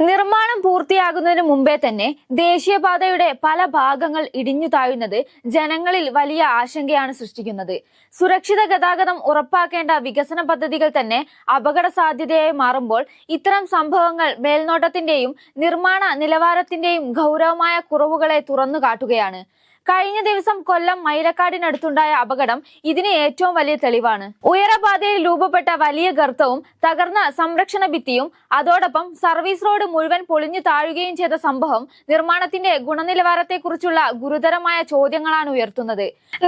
നിർമ്മാണം പൂർത്തിയാകുന്നതിന് മുമ്പേ തന്നെ ദേശീയപാതയുടെ പല ഭാഗങ്ങൾ ഇടിഞ്ഞു താഴുന്നത് ജനങ്ങളിൽ വലിയ ആശങ്കയാണ് സൃഷ്ടിക്കുന്നത്. സുരക്ഷിത ഗതാഗതം ഉറപ്പാക്കേണ്ട വികസന പദ്ധതികൾ തന്നെ അപകട സാധ്യതയായി മാറുമ്പോൾ ഇത്തരം സംഭവങ്ങൾ മേൽനോട്ടത്തിന്റെയും നിർമ്മാണ നിലവാരത്തിന്റെയും ഗൗരവമായ കുറവുകളെ തുറന്നു കാട്ടുകയാണ്. കഴിഞ്ഞ ദിവസം കൊല്ലം മൈലക്കാടിനടുത്തുണ്ടായ അപകടം ഇതിന് ഏറ്റവും വലിയ തെളിവാണ്. ഉയരപാതയിൽ രൂപപ്പെട്ട വലിയ ഗർത്തവും തകർന്ന സംരക്ഷണ ഭിത്തിയും അതോടൊപ്പം സർവീസ് റോഡ് മുഴുവൻ പൊളിഞ്ഞു താഴുകയും ചെയ്ത സംഭവം നിർമ്മാണത്തിന്റെ ഗുണനിലവാരത്തെക്കുറിച്ചുള്ള ഗുരുതരമായ ചോദ്യങ്ങളാണ് ഉയർത്തുന്നത്.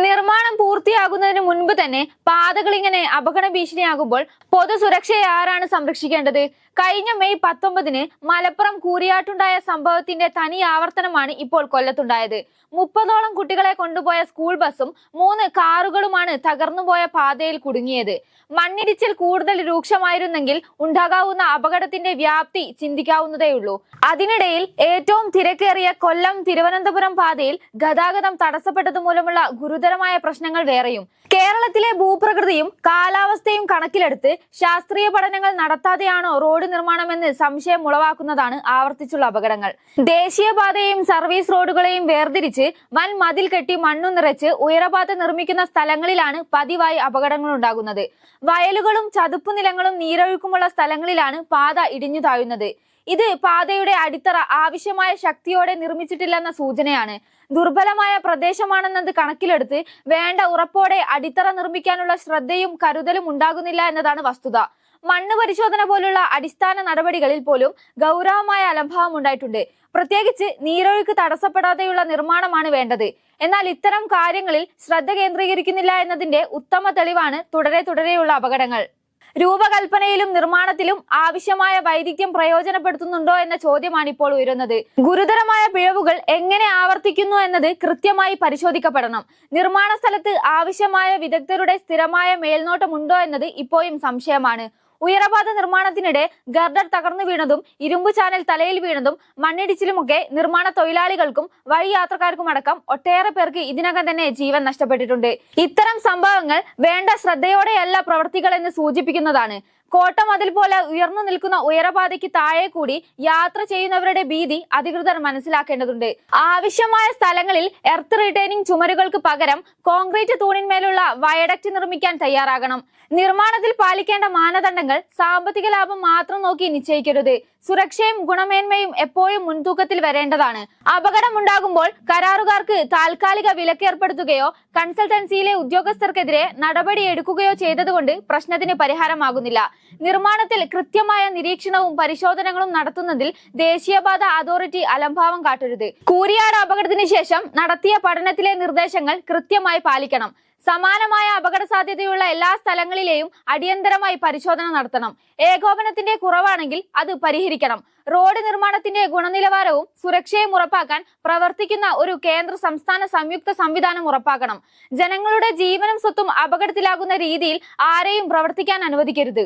നിർമ്മാണം പൂർത്തിയാകുന്നതിന് മുൻപ് തന്നെ പാതകൾ ഇങ്ങനെ അപകട ഭീഷണിയാകുമ്പോൾ പൊതുസുരക്ഷയെ ആരാണ് സംരക്ഷിക്കേണ്ടത്? കഴിഞ്ഞ മെയ് പത്തൊമ്പതിന് മലപ്പുറം കൂരിയാട്ടുണ്ടായ സംഭവത്തിന്റെ തനി ആവർത്തനമാണ് ഇപ്പോൾ കൊല്ലത്തുണ്ടായത്. മുപ്പതോളം കുട്ടികളെ കൊണ്ടുപോയ സ്കൂൾ ബസ്സും മൂന്ന് കാറുകളുമാണ് തകർന്നുപോയ പാതയിൽ കുടുങ്ങിയത്. മണ്ണിടിച്ചിൽ കൂടുതൽ രൂക്ഷമായിരുന്നെങ്കിൽ ഉണ്ടാകാവുന്ന അപകടത്തിന്റെ വ്യാപ്തി ചിന്തിക്കാവുന്നതേയുള്ളൂ അതിനിടയിൽ ഏറ്റവും തിരക്കേറിയ കൊല്ലം തിരുവനന്തപുരം പാതയിൽ ഗതാഗതം തടസ്സപ്പെട്ടത് മൂലമുള്ള ഗുരുതരമായ പ്രശ്നങ്ങൾ വേറെയും. കേരളത്തിലെ ഭൂപ്രകൃതിയും കാലാവസ്ഥയും കണക്കിലെടുത്ത് ശാസ്ത്രീയ പഠനങ്ങൾ നടത്താതെയാണോ റോഡ് നിർമ്മാണമെന്ന് സംശയം ഉളവാക്കുന്നതാണ് ആവർത്തിച്ചുള്ള അപകടങ്ങൾ. ദേശീയപാതയെയും സർവീസ് റോഡുകളെയും വേർതിരിച്ച് വൻ മതിൽ കെട്ടി മണ്ണു നിറച്ച് ഉയരപാത നിർമ്മിക്കുന്ന സ്ഥലങ്ങളിലാണ് പതിവായി അപകടങ്ങൾ ഉണ്ടാകുന്നത് വയലുകളും ചതുപ്പ് നിലങ്ങളും നീരൊഴുക്കുമുള്ള സ്ഥലങ്ങളിലാണ് പാത ഇടിഞ്ഞു താഴുന്നത്. ഇത് പാതയുടെ അടിത്തറ ആവശ്യമായ ശക്തിയോടെ നിർമ്മിച്ചിട്ടില്ലെന്ന സൂചനയാണ്. ദുർബലമായ പ്രദേശമാണെന്നത് കണക്കിലെടുത്ത് വേണ്ട ഉറപ്പോടെ അടിത്തറ നിർമ്മിക്കാനുള്ള ശ്രദ്ധയും കരുതലും ഉണ്ടാകുന്നില്ല എന്നതാണ് വസ്തുത. മണ്ണ് പരിശോധന പോലുള്ള അടിസ്ഥാന നടപടികളിൽ പോലും ഗൗരവമായ അലംഭാവം ഉണ്ടായിട്ടുണ്ട്. പ്രത്യേകിച്ച് നീരൊഴുക്ക് തടസ്സപ്പെടാതെയുള്ള നിർമ്മാണമാണ് വേണ്ടത്. എന്നാൽ ഇത്തരം കാര്യങ്ങളിൽ ശ്രദ്ധ കേന്ദ്രീകരിക്കുന്നില്ല എന്നതിന്റെ ഉത്തമ തെളിവാണ് തുടരെ തുടരെയുള്ള അപകടങ്ങൾ. രൂപകൽപ്പനയിലും നിർമ്മാണത്തിലും ആവശ്യമായ വൈദഗ്ധ്യം പ്രയോജനപ്പെടുത്തുന്നുണ്ടോ എന്ന ചോദ്യമാണ് ഇപ്പോൾ ഉയരുന്നത്. ഗുരുതരമായ പിഴവുകൾ എങ്ങനെ ആവർത്തിക്കുന്നു എന്നത് കൃത്യമായി പരിശോധിക്കപ്പെടണം. നിർമ്മാണ സ്ഥലത്ത് ആവശ്യമായ വിദഗ്ധരുടെ സ്ഥിരമായ മേൽനോട്ടമുണ്ടോ എന്നത് ഇപ്പോഴും സംശയമാണ്. ഉയരപാത നിർമ്മാണത്തിനിടെ ഗർഡർ തകർന്നു വീണതും ഇരുമ്പു ചാനൽ തലയിൽ വീണതും മണ്ണിടിച്ചിലുമൊക്കെ നിർമ്മാണ തൊഴിലാളികൾക്കും വഴി യാത്രക്കാർക്കും അടക്കം ഒട്ടേറെ പേർക്ക് ഇതിനകം തന്നെ ജീവൻ നഷ്ടപ്പെട്ടിട്ടുണ്ട്. ഇത്തരം സംഭവങ്ങൾ വേണ്ട ശ്രദ്ധയോടെയല്ല പ്രവർത്തികൾ എന്ന് സൂചിപ്പിക്കുന്നതാണ്. കോട്ടമതിൽ പോലെ ഉയർന്നു നിൽക്കുന്ന ഉയരപാതയ്ക്ക് താഴെ കൂടി യാത്ര ചെയ്യുന്നവരുടെ ഭീതി അധികൃതർ മനസ്സിലാക്കേണ്ടതുണ്ട്. ആവശ്യമായ സ്ഥലങ്ങളിൽ എർത്ത് റിട്ടേണിംഗ് ചുമരുകൾക്ക് പകരം കോൺക്രീറ്റ് തൂണിന്മേലുള്ള വയഡക്റ്റ് നിർമ്മിക്കാൻ തയ്യാറാകണം. നിർമ്മാണത്തിൽ പാലിക്കേണ്ട മാനദണ്ഡങ്ങൾ സാമ്പത്തിക ലാഭം മാത്രം നോക്കി നിശ്ചയിക്കരുത്. സുരക്ഷയും ഗുണമേന്മയും എപ്പോഴും മുൻതൂക്കത്തിൽ വരേണ്ടതാണ്. അപകടം ഉണ്ടാകുമ്പോൾ കരാറുകാർക്ക് താൽക്കാലിക വിലക്കേർപ്പെടുത്തുകയോ കൺസൾട്ടൻസിയിലെ ഉദ്യോഗസ്ഥർക്കെതിരെ നടപടിയെടുക്കുകയോ ചെയ്തതുകൊണ്ട് പ്രശ്നത്തിന് പരിഹാരമാകുന്നില്ല. നിർമ്മാണത്തിൽ കൃത്യമായ നിരീക്ഷണവും പരിശോധനകളും നടത്തുന്നതിൽ ദേശീയപാത അതോറിറ്റി അലംഭാവം കാട്ടരുത്. കൂരിയാട് അപകടത്തിന് ശേഷം നടത്തിയ പഠനത്തിലെ നിർദ്ദേശങ്ങൾ കൃത്യമായി പാലിക്കണം. സമാനമായ അപകട സാധ്യതയുള്ള എല്ലാ സ്ഥലങ്ങളിലെയും അടിയന്തരമായി പരിശോധന നടത്തണം. ഏകോപനത്തിന്റെ കുറവാണെങ്കിൽ അത് പരിഹരിക്കണം. റോഡ് നിർമ്മാണത്തിന്റെ ഗുണനിലവാരവും സുരക്ഷയും ഉറപ്പാക്കാൻ പ്രവർത്തിക്കുന്ന ഒരു കേന്ദ്ര സംസ്ഥാന സംയുക്ത സംവിധാനം ഉറപ്പാക്കണം. ജനങ്ങളുടെ ജീവനും സ്വത്തും അപകടത്തിലാകുന്ന രീതിയിൽ ആരെയും പ്രവർത്തിക്കാൻ അനുവദിക്കരുത്.